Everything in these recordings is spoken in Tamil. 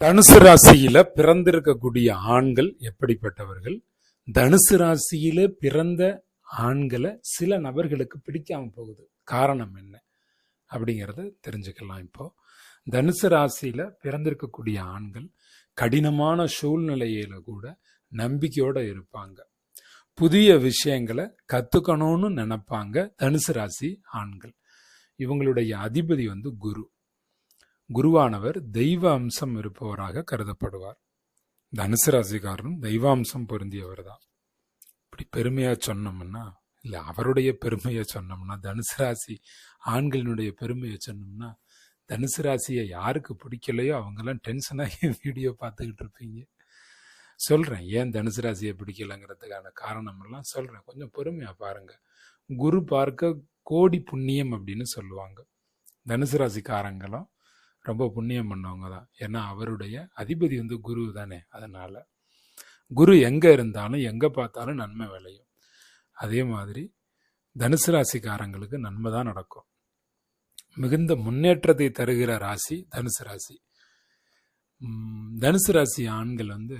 தனுசு ராசியில பிறந்திருக்கக்கூடிய ஆண்கள் எப்படிப்பட்டவர்கள்? தனுசு ராசியில பிறந்த ஆண்களை சில நபர்களுக்கு பிடிக்காம போகுது. காரணம் என்ன? அப்படிங்கிறத தெரிஞ்சுக்கலாம் இப்போ. தனுசு ராசியில பிறந்திருக்கக்கூடிய ஆண்கள் கடினமான சூழ்நிலையில கூட நம்பிக்கையோட இருப்பாங்க. புதிய விஷயங்களை கத்துக்கணும்னு நினைப்பாங்க தனுசு ராசி ஆண்கள். இவங்களுடைய அதிபதி வந்து குரு. குருவானவர் தெய்வ அம்சம் இருப்பவராக கருதப்படுவார். தனுசு ராசிக்காரரும் தெய்வாம்சம் பொருந்தியவர் தான் இப்படி பெருமையா சொன்னோம்னா இல்லை அவருடைய பெருமையை சொன்னோம்னா தனுசு ராசி ஆண்களினுடைய பெருமையை சொன்னோம்னா தனுசு ராசியை யாருக்கு பிடிக்கலையோ அவங்கெல்லாம் டென்ஷனாகி வீடியோ பார்த்துக்கிட்டு இருப்பீங்க. சொல்கிறேன் ஏன் தனுசு ராசியை பிடிக்கலங்கிறதுக்கான காரணமெல்லாம் சொல்கிறேன் கொஞ்சம் பொறுமையாக பாருங்க. குரு பார்க்க கோடி புண்ணியம் அப்படின்னு சொல்லுவாங்க. தனுசு ராசிக்காரங்களும் ரொம்ப புண்ணியம் பண்ணவங்க தான். ஏன்னா அவருடைய அதிபதி வந்து குரு தானே. அதனால் குரு எங்கே இருந்தாலும் எங்கே பார்த்தாலும் நன்மை விளையும். அதே மாதிரி தனுசு ராசிக்காரங்களுக்கு நன்மை தான் நடக்கும். மிகுந்த முன்னேற்றத்தை தருகிற ராசி தனுசு ராசி. தனுசு ராசி ஆண்கள் வந்து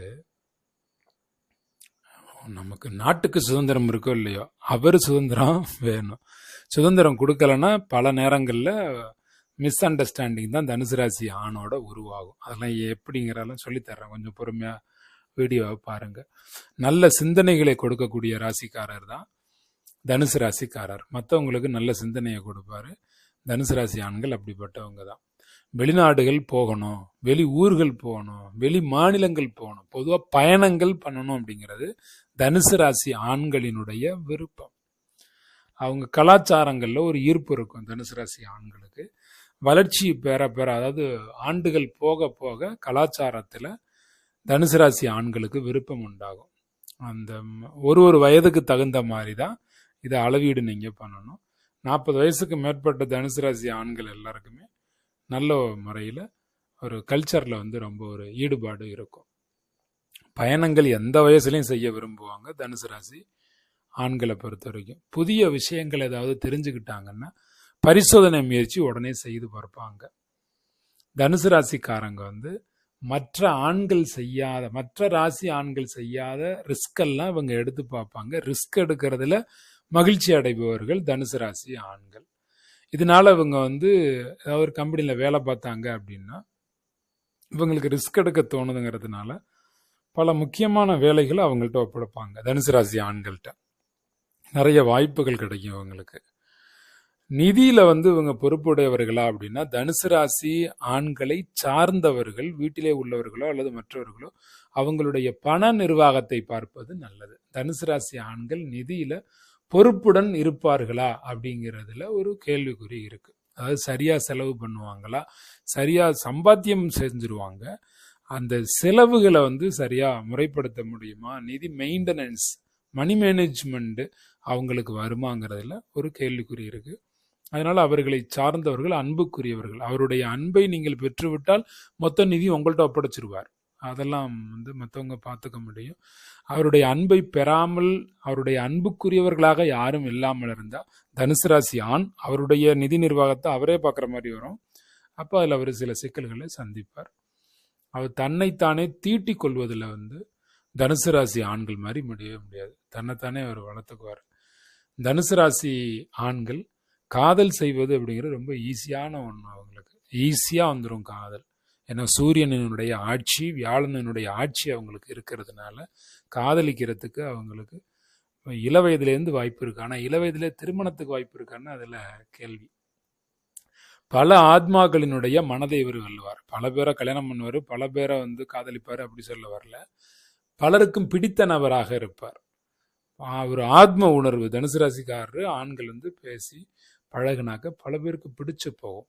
நமக்கு நாட்டுக்கு சுதந்திரம் இருக்கோ இல்லையோ அவர் சுதந்திரம் வேணும். சுதந்திரம் கொடுக்கலன்னா பல நேரங்களில் மிஸ் அண்டர்ஸ்டாண்டிங் தான் தனுசு ராசி ஆணோட உருவாகும். அதெல்லாம் எப்படிங்கிறதெல்லாம் சொல்லித்தர்றேன் கொஞ்சம் பொறுமையாக வீடியோவை பாருங்கள் நல்ல சிந்தனைகளை கொடுக்கக்கூடிய ராசிக்காரர் தான் தனுசு ராசிக்காரர். மற்றவங்களுக்கு நல்ல சிந்தனையை கொடுப்பாரு. தனுசு ராசி ஆண்கள் அப்படிப்பட்டவங்க தான். வெளிநாடுகள் போகணும் வெளி ஊர்கள் போகணும் வெளி மாநிலங்கள் போகணும். பொதுவாக பயணங்கள் பண்ணணும் அப்படிங்கிறது தனுசு ராசி ஆண்களினுடைய விருப்பம். அவங்க கலாச்சாரங்களில் ஒரு ஈர்ப்பு இருக்கும் தனுசு ராசி ஆண்களுக்கு. வளர்ச்சி பெற பெற அதாவது ஆண்டுகள் போக போக கலாச்சாரத்தில் தனுசு ராசி ஆண்களுக்கு விருப்பம் உண்டாகும். அந்த ஒரு ஒரு வயதுக்கு தகுந்த மாதிரி தான் இதை அளவீடு நீங்கள் பண்ணணும். நாற்பது வயசுக்கு மேற்பட்ட தனுசு ராசி ஆண்கள் எல்லாருக்குமே நல்ல முறையில் ஒரு கல்ச்சரில் வந்து ரொம்ப ஒரு ஈடுபாடு இருக்கும். பயணங்கள் எந்த வயசுலையும் செய்ய விரும்புவாங்க தனுசு ராசி ஆண்களை பொறுத்த வரைக்கும். புதிய விஷயங்கள் ஏதாவது தெரிஞ்சுக்கிட்டாங்கன்னா பரிசோதனை முயற்சி உடனே செய்து பார்ப்பாங்க. தனுசு ராசிக்காரங்க வந்து மற்ற ஆண்கள் செய்யாத மற்ற ராசி ஆண்கள் செய்யாத ரிஸ்கெல்லாம் இவங்க எடுத்து பார்ப்பாங்க. ரிஸ்க் எடுக்கிறதுல மகிழ்ச்சி அடைபவர்கள் தனுசு ராசி ஆண்கள். இதனால இவங்க வந்து ஏதாவது ஒரு கம்பெனியில் வேலை பார்த்தாங்க அப்படின்னா இவங்களுக்கு ரிஸ்க் எடுக்க தோணுதுங்கிறதுனால பல முக்கியமான வேலைகளை அவங்கள்ட்ட ஒப்படைப்பாங்க தனுசு ராசி ஆண்கள்கிட்ட நிறைய வாய்ப்புகள் கிடைக்கும் இவங்களுக்கு. நிதியில வந்து இவங்க பொறுப்புடையவர்களா அப்படின்னா தனுசு ராசி ஆண்களை சார்ந்தவர்கள் வீட்டிலே உள்ளவர்களோ அல்லது மற்றவர்களோ அவங்களுடைய பண நிர்வாகத்தை பார்ப்பது நல்லது. தனுசு ராசி ஆண்கள் நிதியில பொறுப்புடன் இருப்பார்களா அப்படிங்கிறதுல ஒரு கேள்விக்குறி இருக்கு. அதாவது சரியா செலவு பண்ணுவாங்களா? சரியா சம்பாத்தியம் செஞ்சிருவாங்க? அந்த செலவுகளை வந்து சரியா முறைப்படுத்த முடியுமா? நிதி மெயின்டெனன்ஸ் மணி மேனேஜ்மெண்ட் அவங்களுக்கு வருமாங்கிறதுல ஒரு கேள்விக்குறி இருக்குது அதனால் அவர்களை சார்ந்தவர்கள் அன்புக்குரியவர்கள். அவருடைய அன்பை நீங்கள் பெற்றுவிட்டால் மொத்த நிதி உங்கள்கிட்ட ஒப்படைச்சிருவார். அதெல்லாம் வந்து மற்றவங்க பார்த்துக்க முடியும். அவருடைய அன்பை பெறாமல் அவருடைய அன்புக்குரியவர்களாக யாரும் இல்லாமல் இருந்தால் தனுசு ராசி ஆண் அவருடைய நிதி நிர்வாகத்தை அவரே பார்க்குற மாதிரி வரும். அப்போ அதில் அவர் சில சிக்கல்களை சந்திப்பார். அவர் தன்னைத்தானே தீட்டிக் கொள்வதில் வந்து தனுசு ராசி ஆண்கள் மாதிரி முடியவே முடியாது. தன்னைத்தானே அவர் வளர்த்துக்குவார். தனுசு ராசி ஆண்கள் காதல் செய்வது அப்படிங்கிறது ரொம்ப ஈஸியான ஒன்று அவங்களுக்கு. ஈஸியாக வந்துடும் காதல். ஏன்னா சூரியனினுடைய ஆட்சி வியாழனினுடைய ஆட்சி அவங்களுக்கு இருக்கிறதுனால காதலிக்கிறதுக்கு அவங்களுக்கு இள வயதுலேருந்து வாய்ப்பு இருக்கு. ஆனால் இள வயதிலே திருமணத்துக்கு வாய்ப்பு இருக்கான்னு அதில் கேள்வி. பல ஆத்மாக்களினுடைய மனதை இவர் வெல்லுவார். பல பேரை கல்யாணம் பண்ணுவார் பல பேரை வந்து காதலிப்பார் அப்படி சொல்ல வரல. பலருக்கும் பிடித்த நபராக இருப்பார். அவர் ஒரு ஆத்ம உணர்வு. தனுசு ராசிக்காரரு ஆண்கள் வந்து பேசி பழகுனாக்க பல பேருக்கு பிடிச்சு போகும்.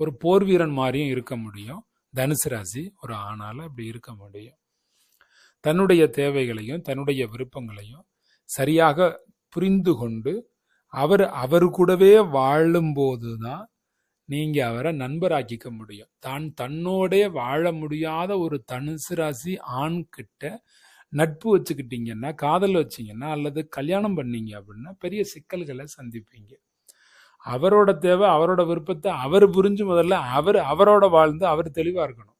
ஒரு போர் வீரன் மாதிரியும் இருக்க முடியும். தனுசு ராசி ஒரு ஆணால் அப்படி இருக்க முடியும். தன்னுடைய தேவைகளையும் தன்னுடைய விருப்பங்களையும் சரியாக புரிந்து கொண்டு அவர் அவர் கூடவே வாழும்போது தான் நீங்கள் அவரை நண்பராக்கிக்க முடியும். தான் தன்னோடே வாழ முடியாத ஒரு தனுசு ராசி ஆண் கிட்ட நட்பு வச்சுக்கிட்டீங்கன்னா காதல் வச்சிங்கன்னா அல்லது கல்யாணம் பண்ணீங்க அப்படின்னா பெரிய சிக்கல்களை சந்திப்பீங்க. அவரோட தேவை அவரோட விருப்பத்தை அவர் புரிஞ்சு முதல்ல அவர் அவரோட வாழ்ந்து அவர் தெளிவாக இருக்கணும்.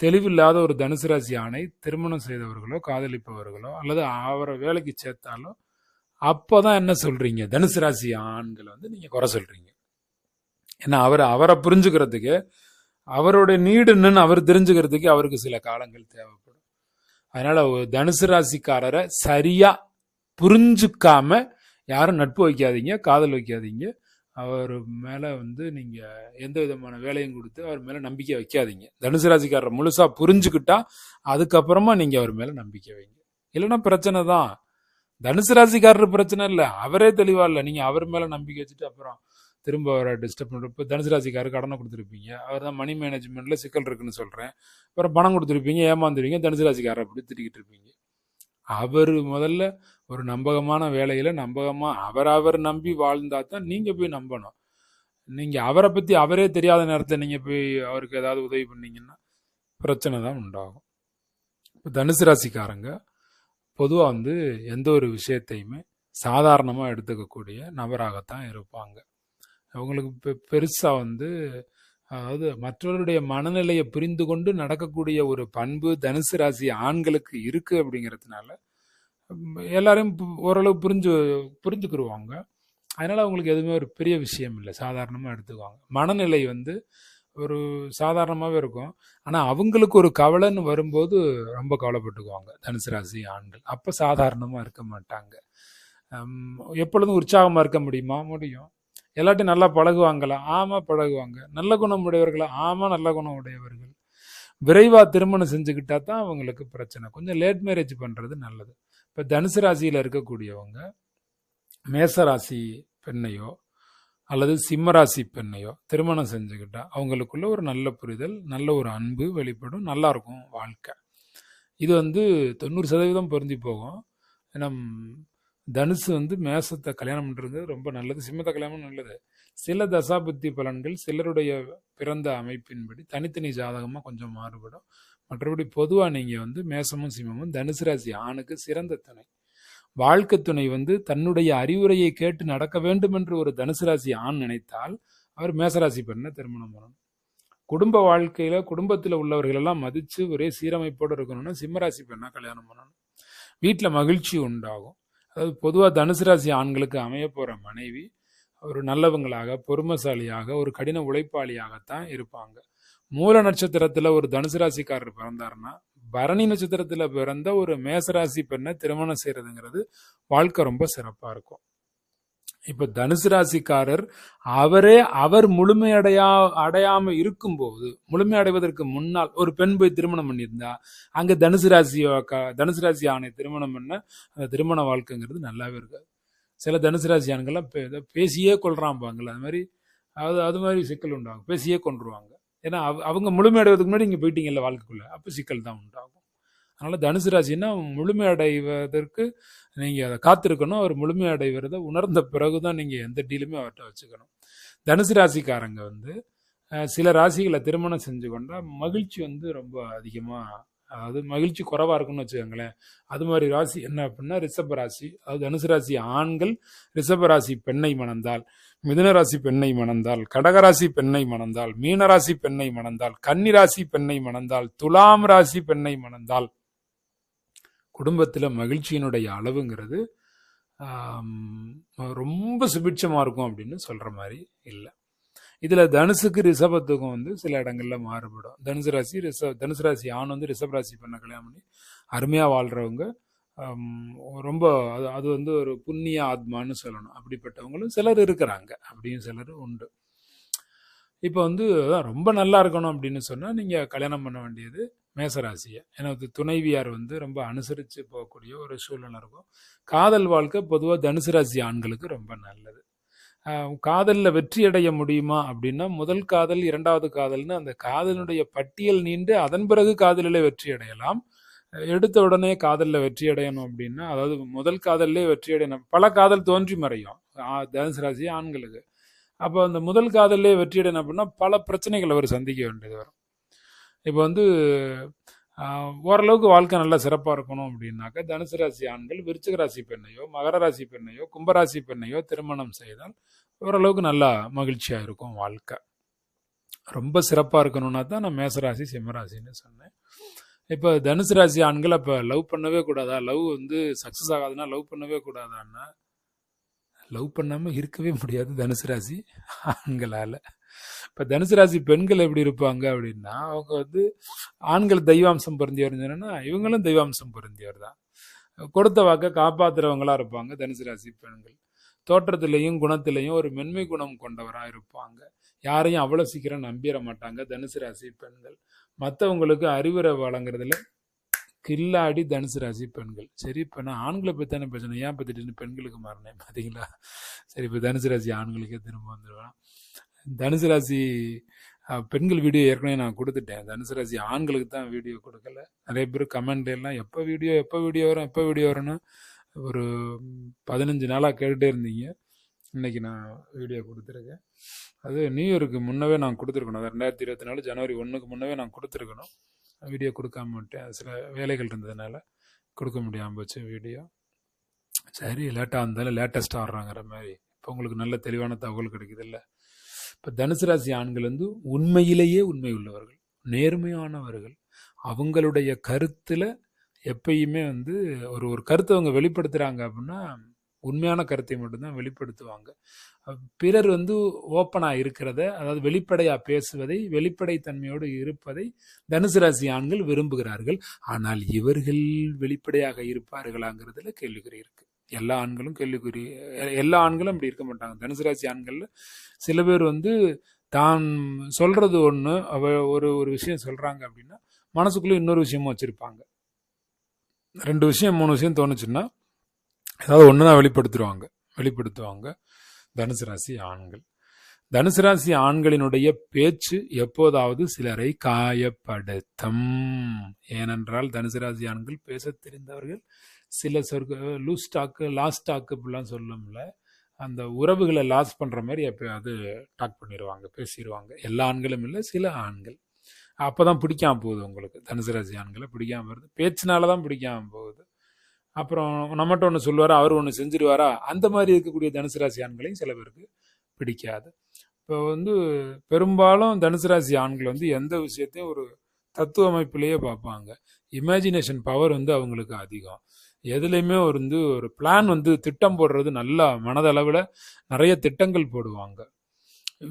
தெளிவில்லாத ஒரு தனுசு ராசி ஆணை திருமணம் செய்தவர்களோ காதலிப்பவர்களோ அல்லது அவரை வேலைக்கு சேர்த்தாலோ அப்போ தான் என்ன சொல்கிறீங்க தனுசு ராசி ஆண்களை வந்து நீங்கள் குறை சொல்கிறீங்க ஏன்னா அவர் அவரை புரிஞ்சுக்கிறதுக்கு அவருடைய நீடு என்னன்னு அவர் தெரிஞ்சுக்கிறதுக்கு அவருக்கு சில காலங்கள் தேவைப்படும். அதனால் தனுசு ராசிக்காரரை சரியாக புரிஞ்சுக்காம யாரும் நட்பு வைக்காதீங்க காதல் வைக்காதீங்க. அவர் மேலே வந்து நீங்கள் எந்த விதமான வேலையும் கொடுத்து அவர் மேலே நம்பிக்கை வைக்காதீங்க. தனுசு ராசிக்காரரை முழுசாக புரிஞ்சுக்கிட்டா அதுக்கப்புறமா நீங்கள் அவர் மேலே நம்பிக்கை வைங்க. இல்லைன்னா பிரச்சனை தான். தனுசு ராசிக்காரர் பிரச்சனை இல்லை. அவரே தெளிவாக இல்லை. நீங்கள் அவர் மேலே நம்பிக்கை வச்சுட்டு அப்புறம் திரும்ப அவரை டிஸ்டர்ப் பண்ணுறப்ப தனுசு ராசிக்காரர் கடனை கொடுத்துருப்பீங்க. அவர் தான் மணி மேனேஜ்மெண்ட்டில் சிக்கல் இருக்குன்னு சொல்கிறேன் அப்புறம் பணம் கொடுத்துருப்பீங்க ஏமாந்துருவீங்க தனுசு ராசிக்காரர் அப்படி திட்டிக்கிட்டு இருப்பீங்க. அவர் முதல்ல ஒரு நம்பகமான வேலையில் நம்பகமாக அவர் அவர் நம்பி வாழ்ந்தா தான் நீங்கள் போய் நம்பணும். நீங்கள் அவரை பற்றி அவரே தெரியாத நேரத்தில் நீங்கள் போய் அவருக்கு ஏதாவது உதவி பண்ணிங்கன்னா பிரச்சனை தான் உண்டாகும். இப்போ தனுசு ராசிக்காரங்க பொதுவாக வந்து எந்த ஒரு விஷயத்தையுமே சாதாரணமாக எடுத்துக்கக்கூடிய நபராகத்தான் இருப்பாங்க. அவங்களுக்கு பெ பெருசாக வந்து அதாவது மற்றவருடைய மனநிலையை புரிந்து கொண்டு நடக்கக்கூடிய ஒரு பண்பு தனுசு ராசி ஆண்களுக்கு இருக்குது அப்படிங்கிறதுனால எல்லாரையும் பு- ஓரளவு புரிஞ்சு புரிஞ்சுக்கிடுவாங்க அதனால் அவங்களுக்கு எதுவுமே ஒரு பெரிய விஷயம் இல்லை. சாதாரணமாக எடுத்துக்குவாங்க. மனநிலை வந்து ஒரு சாதாரணமாகவே இருக்கும். ஆனால் அவங்களுக்கு ஒரு கவலைன்னு வரும்போது ரொம்ப கவலைப்பட்டுக்குவாங்க. தனுசு ராசி ஆண்கள். அப்போ சாதாரணமாக இருக்க மாட்டாங்க. எப்பொழுதும் உற்சாகமாக இருக்க முடியுமா? முடியும். எல்லாட்டையும் நல்லா பழகுவாங்களா? ஆமாம் பழகுவாங்க. நல்ல குணம் உடையவர்களா? ஆமாம் நல்ல குணம் உடையவர்கள். விரைவாக திருமணம் செஞ்சுக்கிட்டா தான் அவங்களுக்கு பிரச்சனை. கொஞ்சம் லேட் மேரேஜ் பண்ணுறது நல்லது. இப்போ தனுசு ராசியில் இருக்கக்கூடியவங்க மேச ராசி பெண்ணையோ அல்லது சிம்மராசி பெண்ணையோ திருமணம் செஞ்சுக்கிட்டா அவங்களுக்குள்ள ஒரு நல்ல புரிதல் நல்ல ஒரு அன்பு வெளிப்படும் நல்லாயிருக்கும் வாழ்க்கை. இது வந்து தொண்ணூறு சதவீதம் பொருந்தி போகும். ஏன்னா தனுசு வந்து மேசத்தை கல்யாணம் பண்ணுறது ரொம்ப நல்லது சிம்மத்தை கல்யாணம் நல்லது. சில தசாபுத்தி பலன்கள் சிலருடைய பிறந்த அமைப்பின்படி தனித்தனி ஜாதகமாக கொஞ்சம் மாறுபடும். மற்றபடி பொதுவாக நீங்கள் வந்து மேசமும் சிம்மமும் தனுசு ராசி ஆணுக்கு சிறந்த துணை. வாழ்க்கை துணை வந்து தன்னுடைய அறிவுரையை கேட்டு நடக்க வேண்டும் என்று ஒரு தனுசு ராசி ஆண் நினைத்தால் அவர் மேசராசி பெண்ணை திருமணம் பண்ணணும். குடும்ப வாழ்க்கையில் குடும்பத்தில் உள்ளவர்கள் எல்லாம் ஒரே சீரமைப்போடு இருக்கணும்னா சிம்மராசி பெண்ணாக கல்யாணம் பண்ணணும். வீட்டில் மகிழ்ச்சி உண்டாகும். அதாவது பொதுவாக தனுசு ராசி ஆண்களுக்கு அமைய போகிற மனைவி ஒரு நல்லவங்களாக பொறுமைசாலியாக ஒரு கடின உழைப்பாளியாகத்தான் இருப்பாங்க. மூல நட்சத்திரத்துல ஒரு தனுசு ராசிக்காரர் பிறந்தாருன்னா பரணி நட்சத்திரத்துல பிறந்த ஒரு மேசராசி பெண்ணை திருமணம் செய்யறதுங்கிறது வாழ்க்கை ரொம்ப சிறப்பா இருக்கும். இப்ப தனுசு ராசிக்காரர் அவரே அவர் முழுமையடையா அடையாம இருக்கும்போது முழுமை அடைவதற்கு முன்னால் ஒரு பெண் போய் திருமணம் பண்ணியிருந்தா அங்க தனுசு ராசி தனுசு ராசி ஆணை திருமணம் பண்ண அந்த திருமண வாழ்க்கைங்கிறது நல்லாவே இருக்காது. சில தனுசு ராசி ஆண்கள்லாம் பேசியே கொள்றாம்பாங்கல்ல. அது மாதிரி அது அது மாதிரி சிக்கல் உண்டாகும். பேசியே கொண்டுருவாங்க. ஏன்னா அவ- அவங்க முழுமையடைவதுக்கு முன்னாடி இங்கே போயிட்டீங்கல்ல வாழ்க்கைக்குள்ள. அப்போ சிக்கல் தான் உண்டாகும். அதனால் தனுசு ராசின்னா முழுமையடைவதற்கு நீங்கள் அதை காத்திருக்கணும். அவர் முழுமையடைவதை உணர்ந்த பிறகு தான் நீங்கள் எந்த டீலுமே அவர்கிட்ட வச்சுக்கணும். தனுசு ராசிக்காரங்க வந்து சில ராசிகளை திருமணம் செஞ்சு கொண்டால் மகிழ்ச்சி வந்து ரொம்ப அதிகமாக அதாவது மகிழ்ச்சி குறைவாக இருக்குன்னு வச்சுக்கோங்களேன். அது மாதிரி ராசி என்ன அப்படின்னா ரிஷப ராசி. அதாவது தனுசு ராசி ஆண்கள் ரிஷப ராசி பெண்ணை மணந்தால் மிதுன ராசி பெண்ணை மணந்தால் கடகராசி பெண்ணை மணந்தால் மீனராசி பெண்ணை மணந்தால் கன்னி ராசி பெண்ணை மணந்தால் துலாம் ராசி பெண்ணை மணந்தால் குடும்பத்தில் மகிழ்ச்சியினுடைய அளவுங்கிறது ரொம்ப சுபிட்சமாக இருக்கும் அப்படின்னு சொல்கிற மாதிரி இல்லை. இதுல தனுசுக்கு ரிஷபத்துக்கும் வந்து சில இடங்கள்ல மாறுபடும். தனுசு ராசி ரிஷ தனுசு ராசி ஆண் வந்து ரிஷப் ராசி பண்ண கல்யாணம் பண்ணி அருமையா வாழ்றவங்க. ரொம்ப அது அது வந்து ஒரு புண்ணிய ஆத்மான்னு சொல்லணும். அப்படிப்பட்டவங்களும் சிலர் இருக்கிறாங்க. அப்படியும் சிலர் உண்டு. இப்போ வந்து ரொம்ப நல்லா இருக்கணும் அப்படின்னு சொன்னால் நீங்கள் கல்யாணம் பண்ண வேண்டியது மேசராசியை. ஏன்னா அது துணைவியார் வந்து ரொம்ப அனுசரித்து போகக்கூடிய ஒரு சூழ்நிலை இருக்கும். காதல் வாழ்க்கை பொதுவாக தனுசு ராசி ஆண்களுக்கு ரொம்ப நல்லது. காதலில் வெற்றி அடைய முடியுமா அப்படின்னா முதல் காதல் இரண்டாவது காதல்னு அந்த காதலினுடைய பட்டியல் நீண்டு அதன் பிறகு காதலில் வெற்றி அடையலாம். எடுத்த உடனே காதலில் வெற்றி அடையணும் அப்படின்னா அதாவது முதல் காதல்லே வெற்றி அடையணும். பல காதல் தோன்றி மறையும் தனுசு ராசி ஆண்களுக்கு. அப்போ அந்த முதல் காதல்லே வெற்றி அடையணும் அப்படின்னா பல பிரச்சனைகள் அவர் சந்திக்க வேண்டியது வரும். இப்போ வந்து ஓரளவுக்கு வாழ்க்கை நல்லா சிறப்பாக இருக்கணும் அப்படின்னாக்கா தனுசு ராசி ஆண்கள் விருச்சிக ராசி பெண்ணையோ மகர ராசி பெண்ணையோ கும்பராசி பெண்ணையோ திருமணம் செய்தால் ஓரளவுக்கு நல்லா மகிழ்ச்சியாக இருக்கும் வாழ்க்கை. ரொம்ப சிறப்பாக இருக்கணும்னா தான் நான் மேசராசி சிம்மராசின்னு சொன்னேன். இப்போ தனுசு ராசி ஆண்கள் அப்போ லவ் பண்ணவே கூடாதா? லவ் வந்து சக்ஸஸ் ஆகாதுன்னா லவ் பண்ணவே கூடாதான்னா? லவ் பண்ணாமல் இருக்கவே முடியாது தனுசு ராசி ஆண்களால். இப்போ தனுசு ராசி பெண்கள் எப்படி இருப்பாங்க அப்படின்னா அவங்க வந்து ஆண்கள் தெய்வாம்சம் பொருந்தியவர் சொன்னா இவங்களும் தெய்வாம்சம் பொருந்தியவர் தான். கொடுத்த வாக்கை காப்பாத்துறவங்களா இருப்பாங்க தனுசு ராசி பெண்கள். தோற்றத்திலையும் குணத்திலையும் ஒரு மென்மை குணம் கொண்டவராக இருப்பாங்க. யாரையும் அவ்வளோ சீக்கிரம் நம்பிட மாட்டாங்க தனுசு ராசி பெண்கள். மற்றவங்களுக்கு அறிவுரை வழங்குறதுல கில்லாடி தனுசு ராசி பெண்கள். சரி இப்போ நான் ஆண்களை பற்றி தானே பிரச்சனை ஏன் பற்றி பெண்களுக்கு மாறினேன்? பார்த்தீங்களா சரி இப்போ தனுசு ராசி ஆண்களுக்கே திரும்ப வந்துடுவேன் தனுசு ராசி பெண்கள் வீடியோ ஏற்கனவே நான் கொடுத்துட்டேன். தனுசு ராசி ஆண்களுக்கு தான் வீடியோ கொடுக்கல. நிறைய பேர் கமெண்ட் எல்லாம் எப்போ வீடியோ எப்போ வீடியோ வரும் எப்போ வீடியோ வரும்னு ஒரு பதினஞ்சு நாளாக கேட்டுட்டே இருந்தீங்க. இன்னைக்கு நான் வீடியோ கொடுத்துருக்கேன். அது நியூ இயருக்கு முன்னவே நான் கொடுத்துருக்கணும். அது ரெண்டாயிரத்தி இருபத்தி நாலு ஜனவரி ஒன்றுக்கு முன்னவே நான் கொடுத்துருக்கணும். வீடியோ கொடுக்காம விட்டேன். சில வேலைகள் இருந்ததுனால கொடுக்க முடியாமல் போச்சு வீடியோ. சரி லேட்டாக இருந்தாலும் லேட்டஸ்ட்டாக வர்றாங்கிற மாதிரி. இப்போ உங்களுக்கு நல்ல தெளிவான தகவல் கிடைக்குது இல்லை இப்போ தனுசு ராசி ஆண்கள் வந்து உண்மையிலேயே உண்மை உள்ளவர்கள் நேர்மையானவர்கள் அவங்களுடைய கருத்தில் எப்பயுமே வந்து ஒரு ஒரு கருத்தை அவங்க வெளிப்படுத்துகிறாங்க அப்படின்னா உண்மையான கருத்தை மட்டும்தான் வெளிப்படுத்துவாங்க. பிறர் வந்து ஓப்பனாக இருக்கிறத அதாவது வெளிப்படையாக பேசுவதை வெளிப்படைத்தன்மையோடு இருப்பதை தனுசு ராசி ஆண்கள் விரும்புகிறார்கள். ஆனால் இவர்கள் வெளிப்படையாக இருப்பார்களாங்கிறதுல கேள்விக்குறி இருக்குது எல்லா ஆண்களும் கேள்விக்குறி எல்லா ஆண்களும் அப்படி இருக்க மாட்டாங்க. தனுசு ராசி ஆண்களில் சில பேர் வந்து தான் சொல்கிறது ஒன்று அவ ஒரு ஒரு விஷயம் சொல்கிறாங்க அப்படின்னா மனசுக்குள்ளே இன்னொரு விஷயமும் வச்சுருப்பாங்க. ரெண்டு விஷயம் மூணு விஷயம் தோணுச்சுன்னா ஏதாவது ஒன்று தான் வெளிப்படுத்துருவாங்க வெளிப்படுத்துவாங்க தனுசு ராசி ஆண்கள். தனுசு ராசி ஆண்களினுடைய பேச்சு எப்போதாவது சிலரை காயப்படுத்தும். ஏனென்றால் தனுசு ராசி ஆண்கள் பேசத் தெரிந்தவர்கள் சில சொற்க லூஸ் டாக்கு லாஸ்ட் டாக்கு இப்படிலாம் சொல்லும்ல அந்த உறவுகளை லாஸ் பண்ணுற மாதிரி எப்போயாவது டாக் பண்ணிடுவாங்க பேசிடுவாங்க எல்லா ஆண்களும் இல்லை சில ஆண்கள். அப்போ தான் பிடிக்காம போகுது உங்களுக்கு. தனுசு ராசி ஆண்களை பிடிக்காம வருது. பேச்சினால தான் பிடிக்காம போகுது. அப்புறம் நம்மகிட்ட ஒன்று சொல்லுவார் அவர் ஒன்று செஞ்சிருவாரா? அந்த மாதிரி இருக்கக்கூடிய தனுசு ராசி ஆண்களையும் சில பேருக்கு பிடிக்காது. இப்போ வந்து பெரும்பாலும் தனுசு ராசி ஆண்கள் வந்து எந்த விஷயத்தையும் ஒரு தத்துவ அமைப்பிலேயே பார்ப்பாங்க. இமேஜினேஷன் பவர் வந்து அவங்களுக்கு அதிகம். எதுலேயுமே வந்து ஒரு பிளான் வந்து திட்டம் போடுறது நல்லா மனதளவில் நிறைய திட்டங்கள் போடுவாங்க.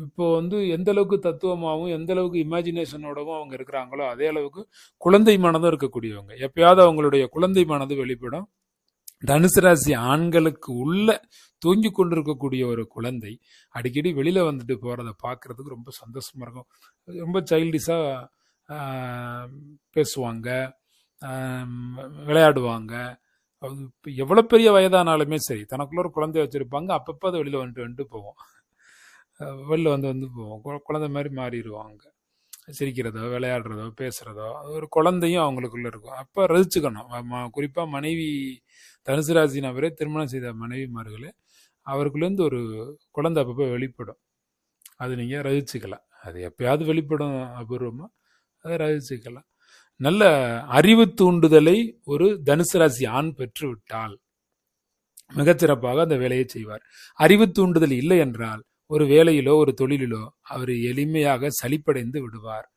இப்போ வந்து எந்த அளவுக்கு தத்துவமாகவும் எந்த அளவுக்கு இமேஜினேஷனோடவும் அவங்க இருக்கிறாங்களோ அதே அளவுக்கு குழந்தை மனதும் இருக்கக்கூடியவங்க. எப்பயாவது அவங்களுடைய குழந்தை மனது வெளிப்படும். தனுசு ராசி ஆண்களுக்கு உள்ள தூங்கி கொண்டிருக்கக்கூடிய ஒரு குழந்தை அடிக்கடி வெளியில வந்துட்டு போறத பார்க்கிறதுக்கு ரொம்ப சந்தோஷமா இருக்கும். ரொம்ப சைல்டிஷா பேசுவாங்க. விளையாடுவாங்க. அது இப்போ எவ்வளோ பெரிய வயதானாலுமே சரி தனக்குள்ள ஒரு குழந்தை வச்சுருப்பாங்க அப்பப்போ அதை வெளியில் வந்துட்டு வந்துட்டு போவோம். வெளில வந்து வந்து போவோம். குழந்தை மாதிரி மாறிடுவாங்க. சிரிக்கிறதோ விளையாடுறதோ பேசுகிறதோ ஒரு குழந்தையும் அவங்களுக்குள்ள இருக்கும். அப்போ ரசிச்சுக்கணும். குறிப்பாக மனைவி தனுசு ராசி நபரே திருமணம் செய்த மனைவிமார்களே அவருக்குள்ளேருந்து ஒரு குழந்தை அப்பப்போ வெளிப்படும். அது நீங்கள் ரசிச்சுக்கலாம். அது எப்பயாவது வெளிப்படும் அபூர்வமாக அதை ரசிச்சுக்கலாம். நல்ல அறிவு தூண்டுதலை ஒரு தனுசு ராசி ஆண் பெற்றுவிட்டால் மிகச்சிறப்பாக அந்த வேலையை செய்வார். அறிவு தூண்டுதல் இல்லை என்றால் ஒரு வேலையிலோ ஒரு தொழிலிலோ அவர் எளிமையாக சலிப்படைந்து விடுவார்.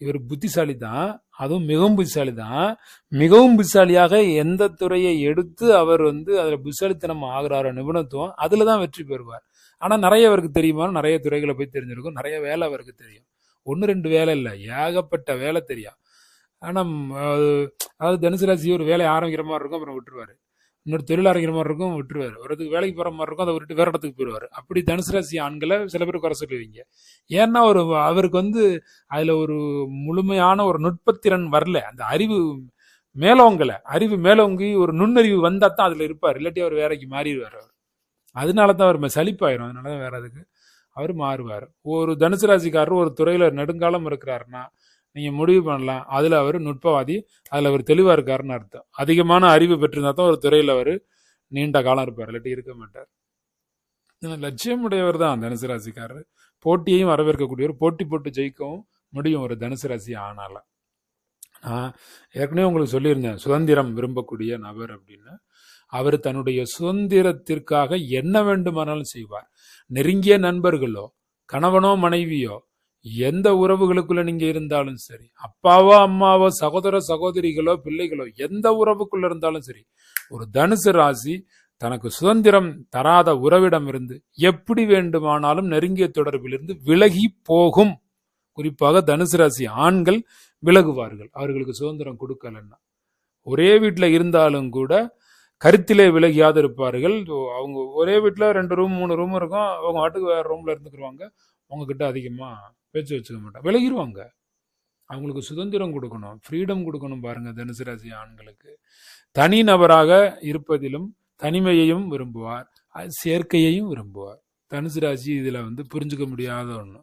இவர் புத்திசாலி தான் அதுவும் மிகவும் புத்திசாலி தான் மிகவும் புத்திசாலியாக எந்த துறையை எடுத்து அவர் வந்து அதில் புத்திசாலித்தனம் ஆகிறாரோ நிபுணத்துவம் அதில் தான் வெற்றி பெறுவார். ஆனால் நிறைய அவருக்கு தெரியுமா நிறைய துறைகளை போய் தெரிஞ்சிருக்கும் நிறைய வேலை அவருக்கு தெரியும். ஒன்று ரெண்டு வேலை இல்லை ஏகப்பட்ட வேலை தெரியும். ஆனால் அதாவது தனுசு ராசி ஒரு வேலையை ஆரம்பிக்கிற மாதிரி இருக்கும் அப்புறம் விட்டுருவாரு. இன்னொரு தொழில் ஆரம்பிக்கிற மாதிரி இருக்கும் விட்டுருவாரு. ஒரு இடத்துக்கு வேலைக்கு போகிற மாதிரி இருக்கும் அதை விட்டு வேற இடத்துக்கு போயிடுவார். அப்படி தனுசு ராசி ஆண்களை சில பேர் குறை சொல்லுவீங்க. ஏன்னா ஒரு அவருக்கு வந்து அதில் ஒரு முழுமையான ஒரு நுட்பத்திறன் வரல. அந்த அறிவு மேலோங்கலை. அறிவு மேலோங்கி ஒரு நுண்ணறிவு வந்தால் தான் அதில் இருப்பார். இல்லாட்டி அவர் வேலைக்கு மாறிடுவார் அவர். அதனால தான் அவர் சலிப்பாயிரும். அதனால தான் வேற அதுக்கு அவர் மாறுவார். ஒரு தனுசு ராசிக்காரர் ஒரு துறையில் நெடுங்காலம் இருக்கிறாருன்னா நீங்கள் முடிவு பண்ணலாம். அதில் அவர் நுட்பவாதி அதில் அவர் தெளிவாக இருக்காருன்னு அர்த்தம். அதிகமான அறிவு பெற்றிருந்தா தான் ஒரு துறையில் அவர் நீண்ட காலம் இருப்பார் இல்லாட்டி இருக்க மாட்டார். லட்சியம் உடையவர் தான் தனுசு ராசிக்காரர். போட்டியையும் வரவேற்கக்கூடியவர். போட்டி போட்டு ஜெயிக்கவும் முடியும் ஒரு தனுசு ராசி ஆனால. நான் ஏற்கனவே உங்களுக்கு சொல்லியிருந்தேன் சுதந்திரம் விரும்பக்கூடிய நபர் அப்படின்னு. அவர் தன்னுடைய சுதந்திரத்திற்காக என்ன வேண்டுமானாலும் செய்வார். நெருங்கிய நண்பர்களோ கணவனோ மனைவியோ எந்த உறவுகளுக்குள்ள நீங்க இருந்தாலும் சரி அப்பாவோ அம்மாவோ சகோதர சகோதரிகளோ பிள்ளைகளோ எந்த உறவுக்குள்ள இருந்தாலும் சரி ஒரு தனுசு ராசி தனக்கு சுதந்திரம் தராத உறவிடம் இருந்து எப்படி வேண்டுமானாலும் நெருங்கிய தொடர்பிலிருந்து விலகி போகும். குறிப்பாக தனுசு ராசி ஆண்கள் விலகுவார்கள். அவர்களுக்கு சுதந்திரம் கொடுக்கலன்னா. ஒரே வீட்டில் இருந்தாலும் கூட கருத்திலே விலகியாது இருப்பார்கள் அவங்க ஒரே வீட்டில் ரெண்டு ரூம் மூணு ரூம் இருக்கும். அவங்க ஆட்டுக்கு வேற ரூம்ல இருந்துக்குருவாங்க. உங்ககிட்ட அதிகமாக பேச்சு வச்சுக்க மாட்டாங்க. விலகிடுவாங்க அவங்களுக்கு சுதந்திரம் கொடுக்கணும். ஃப்ரீடம் கொடுக்கணும் பாருங்க தனுசு ராசி ஆண்களுக்கு. தனி நபராக இருப்பதிலும் தனிமையையும் விரும்புவார். சேர்க்கையையும் விரும்புவார். தனுசு ராசி இதில் வந்து புரிஞ்சுக்க முடியாத ஒன்று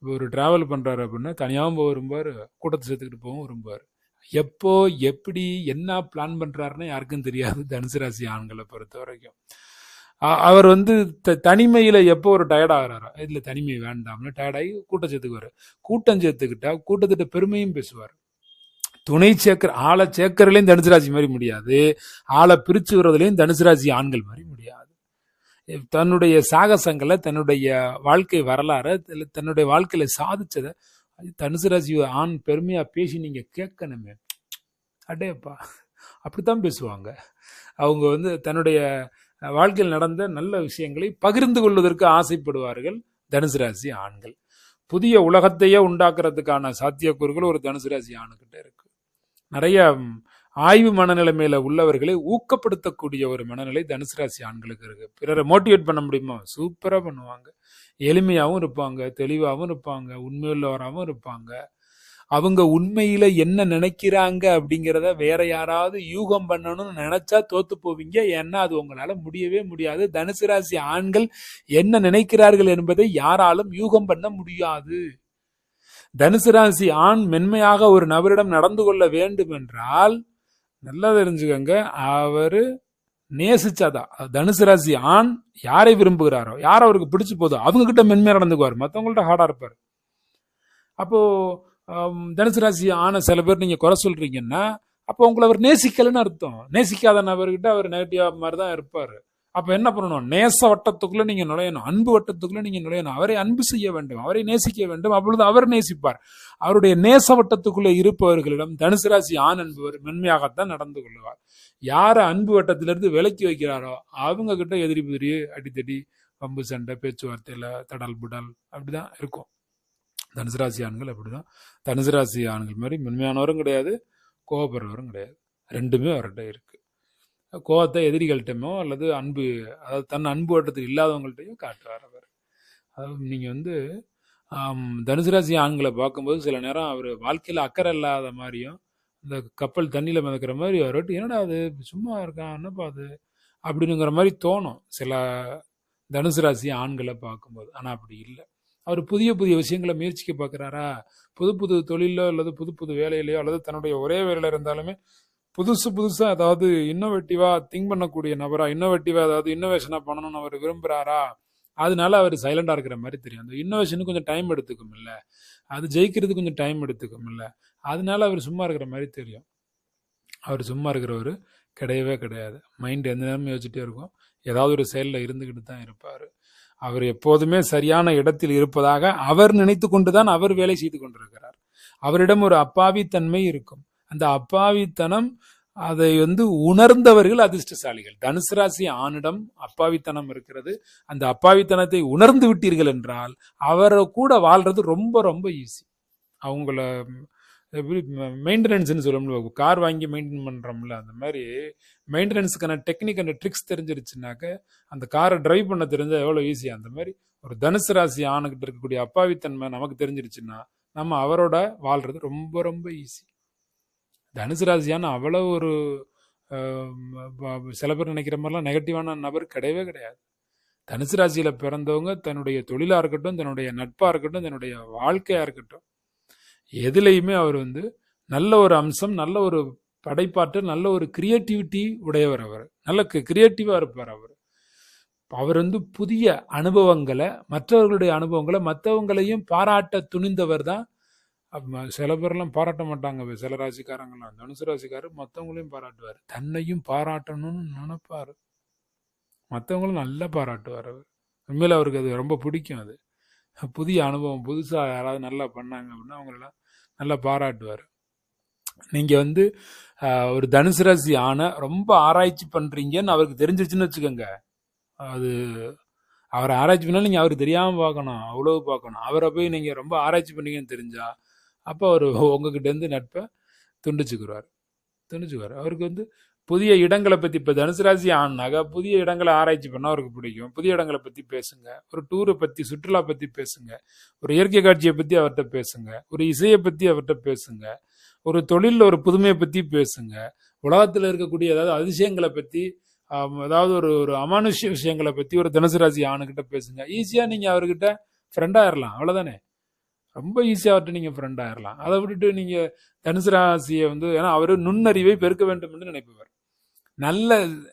இப்போ ஒரு டிராவல் பண்ணுறாரு அப்படின்னா தனியாகவும் போக விரும்புவார் கூட்டத்தை சேர்த்துக்கிட்டு போகவும் விரும்புவார். எப்போ எப்படி என்ன பிளான் பண்ணுறாருன்னு யாருக்கும் தெரியாது. தனுசு ராசி ஆண்களை பொறுத்த வரைக்கும். அவர் வந்து த தனிமையில் எப்போ ஒரு டயர்ட் ஆகிறாரோ இதில் தனிமை வேண்டாம்னு டயர்டாகி கூட்டம் சேர்த்துக்குவார் கூட்டம் சேர்த்துக்கிட்டா கூட்டத்திட்ட பெருமையும் பேசுவார். துணை சேர்க்கிற ஆளை சேர்க்கறதுலையும் தனுசு ராசி மாதிரி முடியாது. ஆளை பிரிச்சு விடுறதுலையும் தனுசு ராசி ஆண்கள் மாதிரி முடியாது. தன்னுடைய சாகசங்களை தன்னுடைய வாழ்க்கை வரலாறு தன்னுடைய வாழ்க்கையில சாதிச்சதை அது தனுசு ராசி ஆண் பெருமையாக பேசி நீங்கள் கேட்கணுமே. அடேப்பா. அப்படித்தான் பேசுவாங்க. அவங்க வந்து தன்னுடைய வாழ்க்கையில் நடந்த நல்ல விஷயங்களை பகிர்ந்து கொள்வதற்கு ஆசைப்படுவார்கள் தனுசு ராசி ஆண்கள். புதிய உலகத்தையே உண்டாக்குறதுக்கான சாத்தியக்கூறுகள் ஒரு தனுசு ராசி ஆணுக்கிட்ட இருக்கு. நிறைய ஆய்வு மனநிலைமையில உள்ளவர்களை ஊக்கப்படுத்தக்கூடிய ஒரு மனநிலை தனுசு ராசி ஆண்களுக்கு இருக்கு. பிறரை மோட்டிவேட் பண்ண முடியுமா? சூப்பரா பண்ணுவாங்க. எளிமையாகவும் இருப்பாங்க தெளிவாகவும் இருப்பாங்க உண்மையுள்ளவராகவும் இருப்பாங்க. அவங்க உண்மையில என்ன நினைக்கிறாங்க அப்படிங்கிறத வேற யாராவது யூகம் பண்ணணும்னு நினைச்சா தோத்து போவீங்க. ஏன்னா அது உங்களால முடியவே முடியாது. தனுசு ராசி ஆண்கள் என்ன நினைக்கிறார்கள் என்பதை யாராலும் யூகம் பண்ண முடியாது. தனுசு ராசி ஆண் மென்மையாக ஒரு நபரிடம் நடந்து கொள்ள வேண்டும் என்றால் நல்லா தெரிஞ்சுக்கோங்க அவரு நேசிச்சாதான். தனுசு ராசி ஆண் யாரை விரும்புகிறாரோ யார் அவருக்கு பிடிச்சு போதோ அவங்க கிட்ட மென்மையா நடந்துக்குவார். மற்றவங்கள்ட்ட ஹார்டா இருப்பார். அப்போ தனுசு ராசி ஆன சில பேர் நீங்க குறை சொல்றீங்கன்னா அப்போ உங்களை அவர் நேசிக்கலைன்னு அர்த்தம். நேசிக்காத நபர்கிட்ட அவர் நெகட்டிவா மாதிரி தான் இருப்பாரு. அப்ப என்ன பண்ணணும்? நேச வட்டத்துக்குள்ள நீங்க நுழையணும். அன்பு வட்டத்துக்குள்ள நீங்க நுழையணும். அவரை அன்பு செய்ய வேண்டும். அவரை நேசிக்க வேண்டும். அப்பொழுது அவர் நேசிப்பார். அவருடைய நேச வட்டத்துக்குள்ள இருப்பவர்களிடம் தனுசு ராசி ஆண் என்பவர் மென்மையாகத்தான் நடந்து கொள்வார். யாரை அன்பு வட்டத்திலிருந்து விலக்கி வைக்கிறாரோ அவங்க கிட்ட எதிரி புதிரி அடித்தடி பம்பு சண்டை பேச்சுவார்த்தையில் தடல் புடல் அப்படிதான் இருக்கும். தனுசு ராசி ஆண்கள் அப்படிதான். தனுசு ராசி ஆண்கள் மாதிரி மென்மையானவரும் கிடையாது கோபப்படுறவரும் கிடையாது. ரெண்டுமே அவர்கிட்ட இருக்கு. கோவத்தை எதிரிகள்கிட்டமோ அல்லது அன்பு அதாவது தன் அன்பு வட்டத்தில் இல்லாதவங்கள்ட்டையும் காட்டுவார் அவர். அதாவது நீங்கள் வந்து தனுசு ராசி ஆண்களை பார்க்கும்போது சில நேரம் அவர் வாழ்க்கையில் அக்கறை இல்லாத மாதிரியும் இந்த கப்பல் தண்ணியில் மிதக்கிற மாதிரி அவர்கிட்ட என்னடா அது? சும்மா இருக்கான் என்னப்பா அது? அப்படின்னுங்கிற மாதிரி தோணும். சில தனுசு ராசி ஆண்களை பார்க்கும்போது. ஆனால் அப்படி இல்லை. அவர் புதிய புதிய விஷயங்களை முயற்சிக்க பார்க்குறாரா? புது புது தொழிலோ அல்லது புது புது வேலையிலையோ அல்லது தன்னுடைய ஒரே வேலையில் இருந்தாலுமே புதுசு புதுசாக அதாவது இன்னோவேட்டிவாக திங்க் பண்ணக்கூடிய நபரா இன்னோவேட்டிவாக அதாவது இன்னோவேஷனாக பண்ணணும்னு அவர் விரும்புகிறாரா அதனால அவர் சைலண்டாக இருக்கிற மாதிரி தெரியும். அந்த இன்னோவேஷனுக்கு கொஞ்சம் டைம் எடுத்துக்கும் இல்லை. அது ஜெயிக்கிறதுக்கு கொஞ்சம் டைம் எடுத்துக்கும் இல்லை. அதனால அவர் சும்மா இருக்கிற மாதிரி தெரியும். அவர் சும்மா இருக்கிறவர் கிடையவே கிடையாது. மைண்ட் எந்த நேரமும் யோசிச்சுட்டே இருக்கும். ஏதாவது ஒரு செயலில் இருந்துக்கிட்டு தான் இருப்பார். அவர் எப்போதுமே சரியான இடத்தில் இருப்பதாக அவர் நினைத்து கொண்டுதான் அவர் வேலை செய்து கொண்டிருக்கிறார். அவரிடம் ஒரு அப்பாவித்தன்மை இருக்கும். அந்த அப்பாவித்தனம் அதை வந்து உணர்ந்தவர்கள் அதிர்ஷ்டசாலிகள். தனுசு ராசி ஆணிடம் அப்பாவித்தனம் இருக்கிறது. அந்த அப்பாவித்தனத்தை உணர்ந்து விட்டீர்கள் என்றால் அவரை கூட வாழ்றது ரொம்ப ரொம்ப ஈஸி அவங்கள மெயின்டெனன்ஸ்னு சொல்லணும் கார் வாங்கி மெயின்டைன் பண்ணுறோம்ல அந்த மாதிரி மெயின்டெனன்ஸுக்கான டெக்னிக் அண்ட் ட்ரிக்ஸ் தெரிஞ்சிருச்சுனாக்க அந்த காரை டிரைவ் பண்ண தெரிஞ்சால் எவ்வளோ ஈஸி அந்த மாதிரி ஒரு தனுசு ராசி ஆணுகிட்ட இருக்கக்கூடிய அப்பாவித்தன்மை நமக்கு தெரிஞ்சிருச்சுன்னா நம்ம அவரோட வாழ்றது ரொம்ப ரொம்ப ஈஸி தனுசு ராசியான அவ்வளோ ஒரு சில பேர் நினைக்கிற மாதிரிலாம் நெகட்டிவான நபர் கிடையவே கிடையாது. தனுசு ராசியில் பிறந்தவங்க தன்னுடைய தொழிலாக இருக்கட்டும் தன்னுடைய நட்பாக இருக்கட்டும் தன்னுடைய வாழ்க்கையாக இருக்கட்டும் எதுலேயுமே அவர் வந்து நல்ல ஒரு அம்சம் நல்ல ஒரு படைப்பாற்றல் நல்ல ஒரு கிரியேட்டிவிட்டி உடையவர் அவர். நல்ல கிரியேட்டிவாக இருப்பார் அவர். அவர் வந்து புதிய அனுபவங்களை மற்றவர்களுடைய அனுபவங்களை மற்றவங்களையும் பாராட்ட துணிந்தவர் தான். சில பேர்லாம் பாராட்ட மாட்டாங்க. சில ராசிக்காரங்களாம் தனுசு ராசிக்காரர் மற்றவங்களையும் பாராட்டுவார். தன்னையும் பாராட்டணும்னு நினைப்பார். மற்றவங்களும் நல்லா பாராட்டுவார் அவர். உண்மையில் அவருக்கு அது ரொம்ப பிடிக்கும் அது. புதிய அனுபவம் புதுசாக யாராவது நல்லா பண்ணாங்க அப்படின்னா அவங்களெல்லாம் நல்லா பாராட்டுவார். நீங்கள் வந்து ஒரு தனுசு ராசி ஆணை ரொம்ப ஆராய்ச்சி பண்ணுறீங்கன்னு அவருக்கு தெரிஞ்சிருச்சுன்னு வச்சுக்கோங்க. அது அவரை ஆராய்ச்சி பண்ணாலும் நீங்கள் அவருக்கு தெரியாமல் பார்க்கணும் அவ்வளவு பார்க்கணும். அவரை போய் நீங்கள் ரொம்ப ஆராய்ச்சி பண்ணீங்கன்னு தெரிஞ்சால் அப்போ அவர் உங்ககிட்டேருந்து நட்பை துண்டிச்சுக்குருவார். துண்டிச்சுக்குவார் அவருக்கு வந்து புதிய இடங்களை பற்றி இப்போ தனுசு ராசி புதிய இடங்களை ஆராய்ச்சி பண்ணால் அவருக்கு பிடிக்கும். புதிய இடங்களை பற்றி பேசுங்க. ஒரு டூரை பற்றி சுற்றுலா பற்றி பேசுங்க. ஒரு இயற்கை காட்சியை பற்றி அவர்கிட்ட பேசுங்க. ஒரு இசையை பற்றி அவர்கிட்ட பேசுங்க. ஒரு தொழிலில் ஒரு புதுமையை பற்றி பேசுங்க. உலகத்தில் இருக்கக்கூடிய ஏதாவது அதிசயங்களை பற்றி ஏதாவது அதாவது ஒரு ஒரு அமானுஷ்ய விஷயங்களை பற்றி ஒரு தனுசு ராசி ஆணுகிட்ட பேசுங்க. ஈஸியாக நீங்கள் அவர்கிட்ட ஃப்ரெண்டாகிடலாம் அவ்வளோதானே ரொம்ப ஈஸியாக அவர்கிட்ட நீங்கள் ஃப்ரெண்ட் ஆயிரலாம். அதை விட்டுட்டு நீங்கள் தனுசு ராசியை வந்து ஏன்னா அவர் நுண்ணறிவை பெருக்க வேண்டும் என்று நினைப்பவர். நல்ல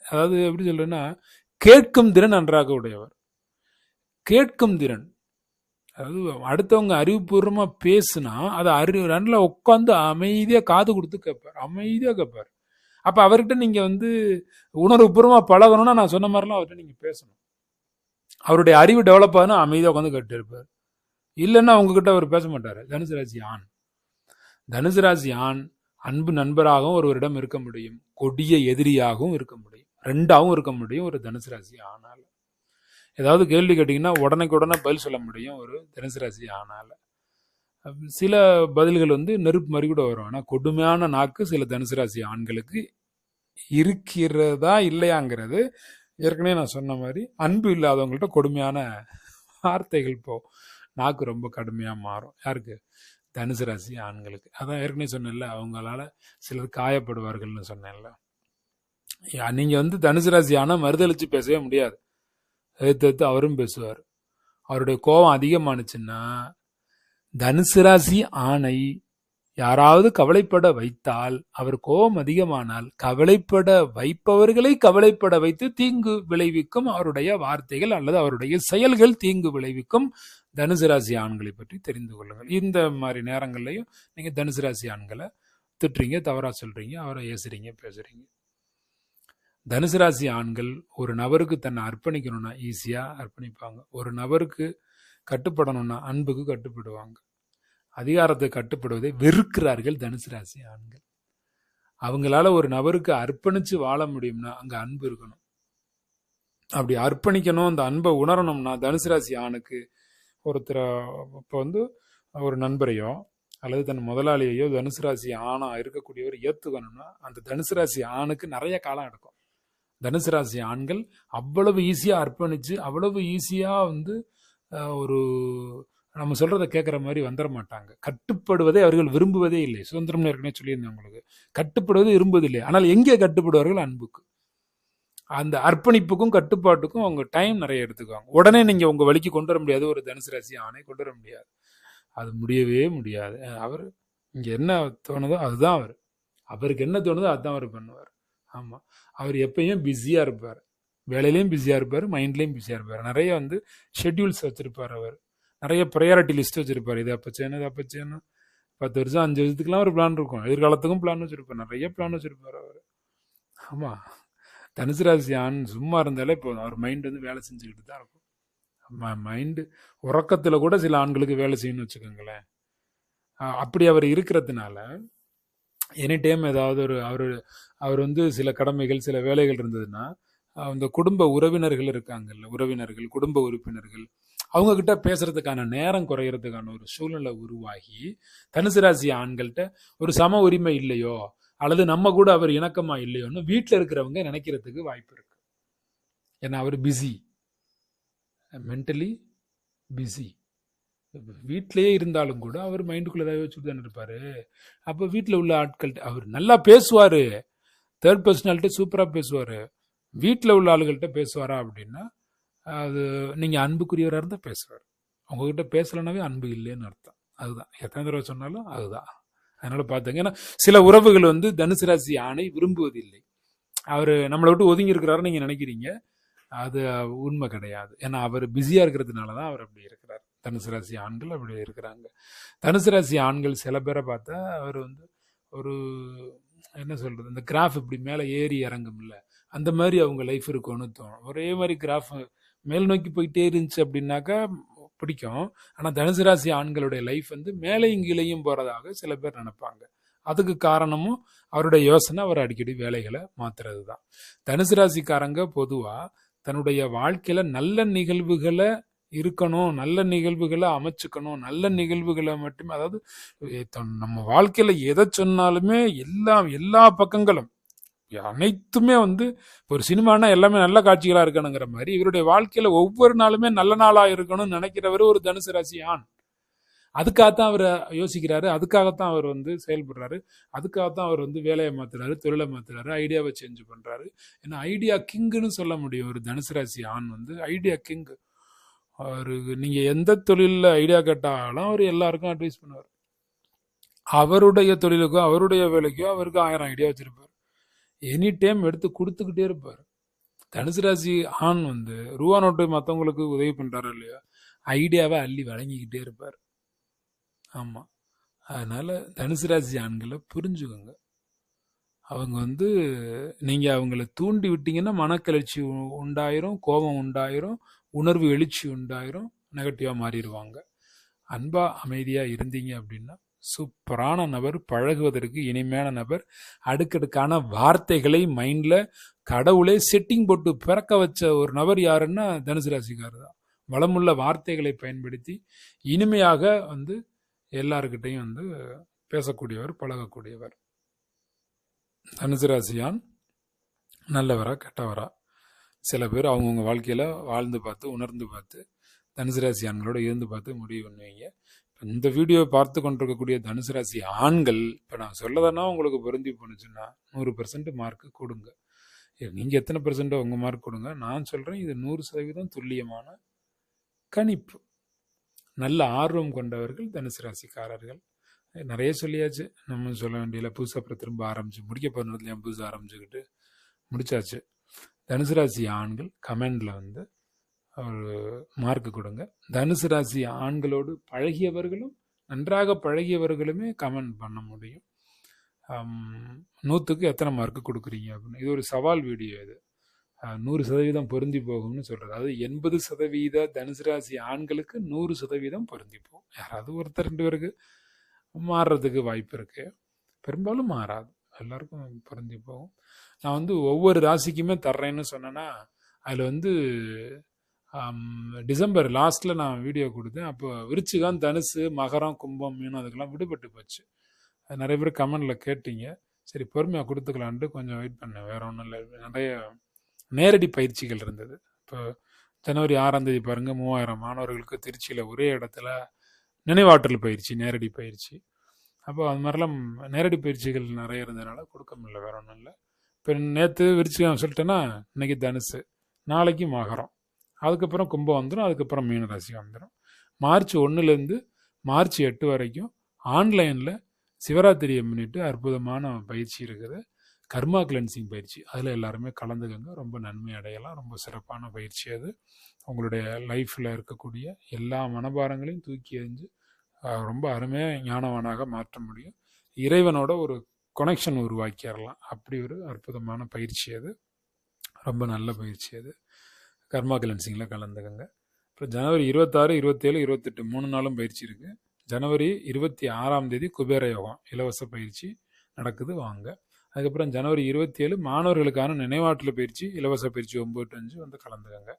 அதாவது எப்படி சொல்றேன்னா கேட்கும் திறன் நன்றாக உடையவர். கேட்கும் திறன். அதாவது அடுத்தவங்க அறிவுபூர்வமாக பேசுனா அதை அறிவு நல்லா உட்காந்து அமைதியாக காது கொடுத்து கேட்பார். அமைதியாக கேட்பார். அப்போ அவர்கிட்ட நீங்கள் வந்து உணர்வுபூர்வமாக பழகணும்னா நான் சொன்ன மாதிரிலாம் அவர்கிட்ட நீங்கள் பேசணும். அவருடைய அறிவு டெவலப் ஆகுனா அமைதியாக உட்காந்து கேட்டு இருப்பார். இல்லைன்னா உங்ககிட்ட அவர் பேச மாட்டார். தனுசு ராசி ஆண். தனுசு ராசி ஆண் அன்பு நண்பராகவும் ஒருவரிடம் இருக்க முடியும். கொடிய எதிரியாகவும் இருக்க முடியும். ரெண்டாகவும் இருக்க முடியும் ஒரு தனுசு ராசி ஆனால். ஏதாவது கேள்வி கேட்டிங்கன்னா உடனேக்கு உடனே பதில் சொல்ல முடியும் ஒரு தனுசு ராசி ஆனால். சில பதில்கள் வந்து நெருப்பு மாதிரி கூட வரும். ஆனால் கொடுமையான நாக்கு சில தனுசு ராசி ஆண்களுக்கு இருக்கிறதா இல்லையாங்கிறது ஏற்கனவே நான் சொன்ன மாதிரி அன்பு இல்லாதவங்கள்ட்ட கொடுமையான வார்த்தைகள் போ. நாக்கு ரொம்ப கடுமையாக மாறும். யாருக்கு? தனுசு ராசி ஆண்களுக்கு. அதான் ஏற்கனவே சொன்னேன்ல அவங்களால சிலர் காயப்படுவார்கள்னு சொன்னேன்ல. நீங்கள் நீங்க வந்து தனுசு ராசி ஆனால் மறுதளிச்சு பேசவே முடியாது. எடுத்து எடுத்து அவரும் பேசுவார். அவருடைய கோபம் அதிகமானுச்சுன்னா தனுசு ராசி ஆணை யாராவது கவலைப்பட வைத்தால் அவர் கோபம் அதிகமானால் கவலைப்பட வைப்பவர்களை கவலைப்பட வைத்து தீங்கு விளைவிக்கும் அவருடைய வார்த்தைகள் அல்லது அவருடைய செயல்கள் தீங்கு விளைவிக்கும் தனுசு ராசி ஆண்களை பற்றி தெரிந்து கொள்ளுங்கள். இந்த மாதிரி நேரங்கள்லையும் நீங்கள் தனுசு ராசி ஆண்களை திட்டுறீங்க தவறாக சொல்கிறீங்க அவரை ஏசுறீங்க பேசுகிறீங்க தனுசு ராசி ஆண்கள் ஒரு நபருக்கு தன்னை அர்ப்பணிக்கணும்னா ஈஸியாக அர்ப்பணிப்பாங்க. ஒரு நபருக்கு கட்டுப்படணும்னா அன்புக்கு கட்டுப்படுவாங்க. அதிகாரத்தை கட்டுப்படுவதை வெறுக்கிறார்கள் தனுசு ராசி ஆண்கள். அவங்களால ஒரு நபருக்கு அர்ப்பணித்து வாழ முடியும்னா அங்கே அன்பு இருக்கணும். அப்படி அர்ப்பணிக்கணும் அந்த அன்பை உணரணும்னா தனுசு ராசி ஆணுக்கு ஒருத்தரை இப்போ வந்து ஒரு நண்பரையோ அல்லது தன் முதலாளியையோ தனுசு ராசி ஆணா இருக்கக்கூடியவர் ஏற்றுக்கணும்னா அந்த தனுசு ராசி ஆணுக்கு நிறைய காலம் எடுக்கும். தனுசு ராசி ஆண்கள் அவ்வளவு ஈஸியாக அர்ப்பணித்து அவ்வளவு ஈஸியாக வந்து ஒரு நம்ம சொல்கிறத கேட்குற மாதிரி வந்துட மாட்டாங்க. கட்டுப்படுவதை அவர்கள் விரும்புவதே இல்லை. சுதந்திரம் ஏற்கனவே சொல்லியிருந்தேன் உங்களுக்கு. கட்டுப்படுவது விரும்புவதில்லை. ஆனால் எங்கே கட்டுப்படுவார்கள்? அன்புக்கு. அந்த அர்ப்பணிப்புக்கும் கட்டுப்பாட்டுக்கும் அவங்க டைம் நிறைய எடுத்துக்குவாங்க. உடனே நீங்கள் உங்கள் வழிக்கு கொண்டு வர முடியாது. ஒரு தனுசு ராசி ஆணை கொண்டு வர முடியாது. அது முடியவே முடியாது. அவர் இங்கே என்ன தோணுதோ அதுதான் அவர். அவருக்கு என்ன தோணுதோ அதுதான் அவர் பண்ணுவார். ஆமாம் அவர் எப்பயும் பிஸியாக இருப்பார். வேலையிலையும் பிஸியாக இருப்பார். மைண்ட்லேயும் பிஸியாக இருப்பார். நிறைய வந்து ஷெட்யூல்ஸ் வச்சுருப்பார் அவர். நிறைய ப்ரையாரிட்டி லிஸ்ட் வச்சுருப்பார். இது அப்போ செய்யணும் இது அப்போ செய்யணும். பத்து வருஷம் அஞ்சு வருஷத்துக்குலாம் ஒரு பிளான் இருக்கும். எதிர்காலத்துக்கும் பிளான் வச்சுருப்பார். நிறைய பிளான் வச்சுருப்பார் அவர். ஆமாம் தனுசு ராசி ஆண் சும்மா இருந்தாலே போதும் அவர் மைண்ட் வந்து வேலை செஞ்சுக்கிட்டு தான் இருக்கும். மைண்டு உறக்கத்தில் கூட சில ஆண்களுக்கு வேலை செய்யணும்னு வச்சுக்கோங்களேன். அப்படி அவர் இருக்கிறதுனால எனி டைம் ஏதாவது ஒரு அவர் அவர் வந்து சில கடமைகள் சில வேலைகள் இருந்ததுன்னா அந்த குடும்ப உறவினர்கள் இருக்காங்கல்ல உறவினர்கள் குடும்ப உறுப்பினர்கள் அவங்க கிட்ட பேசுறதுக்கான நேரம் குறையறதுக்கான ஒரு சூழ்நிலை உருவாகி தனுசு ராசி ஆண்கள்கிட்ட ஒரு சம உரிமை இல்லையோ அல்லது நம்ம கூட அவர் இணக்கமா இல்லையோன்னு வீட்டில் இருக்கிறவங்க நினைக்கிறதுக்கு வாய்ப்பு இருக்கு. ஏன்னா அவர் பிஸி மென்டலி பிஸி வீட்டிலேயே இருந்தாலும் கூட அவர் மைண்டுக்குள்ளே ஏதாவது வச்சுட்டு தானே இருப்பார். அப்போ வீட்டில் உள்ள ஆட்கள்கிட்ட அவர் நல்லா பேசுவார். தேர்ட் பர்சனாலிட்டி சூப்பராக பேசுவார். வீட்டில் உள்ள ஆளுகள்கிட்ட பேசுவாரா அப்படின்னா அது நீங்கள் அன்புக்குரியவராக இருந்தால் பேசுவார். உங்ககிட்ட பேசலைனாவே அன்பு இல்லைன்னு அர்த்தம். அதுதான். எத்தனை தடவை சொன்னாலும் அதுதான். அதனால பார்த்துங்க. ஏன்னா சில உறவுகள் வந்து தனுசு ராசி ஆணை விரும்புவதில்லை. அவர் நம்மளை விட்டு ஒதுங்கி இருக்கிறாரு நீங்கள் நினைக்கிறீங்க. அது உண்மை கிடையாது. ஏன்னா அவர் பிஸியாக இருக்கிறதுனால தான் அவர் அப்படி இருக்கிறார். தனுசு ராசி ஆண்கள் அப்படி இருக்கிறாங்க. தனுசு ராசி ஆண்கள் சில பேரை பார்த்தா அவர் வந்து ஒரு என்ன சொல்கிறது இந்த கிராஃப் இப்படி மேலே ஏறி இறங்கும்ல. அந்த மாதிரி அவங்க லைஃப் இருக்கும்னு தோணும். ஒரே மாதிரி கிராஃப் மேல் நோக்கி போயிட்டே இருந்துச்சு அப்படின்னாக்கா பிடிக்கும். ஆனால் தனுசு ராசி ஆண்களுடைய லைஃப் வந்து மேலையும் கீழையும் போகிறதாக சில பேர் நினைப்பாங்க. அதுக்கு காரணமும் அவருடைய யோசனை அவர் அடிக்கடி வேலைகளை மாத்துறது தான் தனுசு ராசிக்காரங்க பொதுவாக தன்னுடைய வாழ்க்கையில் நல்ல நிகழ்வுகளை இருக்கணும் நல்ல நிகழ்வுகளை அமைச்சுக்கணும் நல்ல நிகழ்வுகளை மட்டுமே அதாவது நம்ம வாழ்க்கையில் எதை சொன்னாலுமே எல்லா எல்லா பக்கங்களும் அனைத்துமே வந்து ஒரு சினிமானா எல்லாமே நல்ல காட்சிகளா இருக்கணுங்கிற மாதிரி இவருடைய வாழ்க்கையில ஒவ்வொரு நாளுமே நல்ல நாளா இருக்கணும்னு நினைக்கிறவர் ஒரு தனுசு ராசி ஆண். அதுக்காகத்தான் அவர் யோசிக்கிறாரு. அதுக்காகத்தான் அவர் வந்து செயல்படுறாரு. அதுக்காகத்தான் அவர் வந்து வேலையை மாத்துறாரு தொழிலை மாத்துறாரு ஐடியாவை சேஞ்ச் பண்றாரு. ஏன்னா ஐடியா கிங்குன்னு சொல்ல முடியும். ஒரு தனுசு ராசி ஆண் வந்து ஐடியா கிங் அவரு நீங்க எந்த தொழிலில் ஐடியா கேட்டாலும் அவர் எல்லாருக்கும் அட்வைஸ் பண்ணுவார். அவருடைய தொழிலுக்கோ அவருடைய வேலைக்கோ அவருக்கு ஆயிரம் ஐடியா வச்சிருப்பார். எனி டைம் எடுத்து கொடுத்துக்கிட்டே இருப்பார். தனுசு ராசி ஆண் வந்து ரூபா நோட்டு மற்றவங்களுக்கு உதவி பண்ணுறாரோ இல்லையா ஐடியாவை அள்ளி வழங்கிக்கிட்டே இருப்பார். ஆமாம் அதனால் தனுசு ராசி ஆண்களை புரிஞ்சுக்கோங்க. அவங்க வந்து நீங்கள் அவங்கள தூண்டி விட்டீங்கன்னா மனக்கிளர்ச்சி உண்டாயிரும் கோபம் உண்டாயிரும் உணர்வு எழுச்சி உண்டாயிரும் நெகட்டிவாக மாறிடுவாங்க. அன்பாக அமைதியாக இருந்தீங்க அப்படின்னா சூப்பரான நபர் பழகுவதற்கு இனிமையான நபர். அடுக்கடுக்கான வார்த்தைகளை மைண்டில் கடவுளே செட்டிங் போட்டு பிறக்க வச்ச ஒரு நபர் யாருன்னா தனுசு ராசிக்கார் தான். வளமுள்ள வார்த்தைகளை பயன்படுத்தி இனிமையாக வந்து எல்லாருக்கிட்டையும் வந்து பேசக்கூடியவர் பழகக்கூடியவர். தனுசு ராசியான் நல்லவரா கெட்டவரா? சில பேர் அவங்கவுங்க வாழ்க்கையில் வாழ்ந்து பார்த்து உணர்ந்து பார்த்து தனுசு ராசியான்களோட இருந்து பார்த்து முடிவு பண்ணுவீங்க. இந்த வீடியோவை பார்த்து கொண்டிருக்கக்கூடிய தனுசு ராசி ஆண்கள் இப்போ நான் சொல்லதானா உங்களுக்கு பொருந்தி போணுச்சுன்னா நூறு பர்சன்ட் மார்க்கு கொடுங்க. நீங்கள் எத்தனை பர்சன்ட்டோ உங்கள் மார்க் கொடுங்க. நான் சொல்கிறேன் இது நூறு சதவீதம் துல்லியமான கணிப்பு. நல்ல ஆர்வம் கொண்டவர்கள் தனுசு ராசிக்காரர்கள். நிறைய சொல்லியாச்சு. நம்ம சொல்ல வேண்டியல புதுசாக அப்புறம் திரும்ப ஆரம்பிச்சு முடிக்க போகிறதுலையும் புதுசாக ஆரம்பிச்சுக்கிட்டு முடிச்சாச்சு. தனுசு ராசி ஆண்கள் கமெண்டில் வந்து ஒரு மார்க் கொடுங்க. தனுசு ராசி ஆண்களோடு பழகியவர்களும் நன்றாக பழகியவர்களுமே கமெண்ட் பண்ண முடியும். நூற்றுக்கு எத்தனை மார்க் கொடுக்குறீங்க அப்படின்னு. இது ஒரு சவால் வீடியோ இது. நூறு சதவீதம் பொருந்தி போகும்னு சொல்கிறது அதாவது எண்பது சதவீத தனுசு ராசி ஆண்களுக்கு நூறு சதவீதம் பொருந்தி போகும். யாராவது ஒருத்தர் ரெண்டு பேருக்கு மாறுறதுக்கு வாய்ப்பு இருக்குது பெரும்பாலும் மாறாது. எல்லாருக்கும் பொருந்தி போகும். நான் வந்து ஒவ்வொரு ராசிக்குமே தர்றேன்னு சொன்னேன்னா அதில் வந்து டிசம்பர் லாஸ்ட்ல நான் வீடியோ கொடுத்தேன். அப்போ விருச்சிகம் தனுசு மகரம் கும்பம் மீனும் அதுக்கெல்லாம் விடுபட்டு போச்சு. அது நிறைய பேர் கமெண்ட்ல கேட்டீங்க. சரி பொறுமையாக கொடுத்துக்கலான்ட்டு கொஞ்சம் வெயிட் பண்ணேன். வேற ஒன்றும் இல்லை. நிறைய நேரடி பயிற்சிகள் இருந்தது. இப்போ ஜனவரி ஆறாம் தேதி பாருங்க மூவாயிரம் மாணவர்களுக்கு திருச்சியில் ஒரே இடத்துல நினைவாற்றல் பயிற்சி நேரடி பயிற்சி. அப்போ அது மாதிரிலாம் நேரடி பயிற்சிகள் நிறைய இருந்ததுனால கொடுக்க முடியல வேற ஒன்றும் இல்லை. இப்போ நேற்று விரிச்சுக்கான்னு சொல்லிட்டேன்னா இன்னைக்கு தனுசு நாளைக்கு மகரம். அதுக்கப்புறம் கும்பம் வந்துடும் அதுக்கப்புறம் மீன ராசி வந்துடும் மார்ச் ஒன்றுலேருந்து மார்ச் எட்டு வரைக்கும் ஆன்லைனில் சிவராத்திரியை முன்னிட்டு அற்புதமான பயிற்சி இருக்குது. கர்மா கிளென்சிங் பயிற்சி. அதில் எல்லாருமே கலந்துக்கங்க. ரொம்ப நன்மை அடையலாம். ரொம்ப சிறப்பான பயிற்சி அது. உங்களுடைய லைஃப்பில் இருக்கக்கூடிய எல்லா மனபாரங்களையும் தூக்கி எறிஞ்சு ரொம்ப அருமையாக ஞானவனாக மாற்ற முடியும். இறைவனோட ஒரு கொனெக்ஷன் உருவாக்கிடலாம். அப்படி ஒரு அற்புதமான பயிற்சி அது. ரொம்ப நல்ல பயிற்சி அது. கர்மா கிளன்சிங்கில் கலந்துக்கங்க. அப்புறம் ஜனவரி இருபத்தாறு இருபத்தேழு இருபத்தெட்டு மூணு நாளும் பயிற்சி இருக்குது ஜனவரி இருபத்தி ஆறாம் தேதி குபேர யோகம் இலவச பயிற்சி நடக்குது வாங்க. அதுக்கப்புறம் ஜனவரி இருபத்தி ஏழு மாணவர்களுக்கான நினைவாற்றல் பயிற்சி இலவச பயிற்சி ஒம்பது அஞ்சு வந்து கலந்துக்கங்க.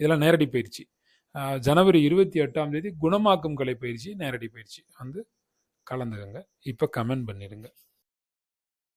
இதெல்லாம் நேரடி பயிற்சி. ஜனவரி இருபத்தி எட்டாம் தேதி குணமாக்கும் கலை பயிற்சி நேரடி பயிற்சி வந்து கலந்துக்கங்க. இப்போ கமெண்ட் பண்ணிடுங்க.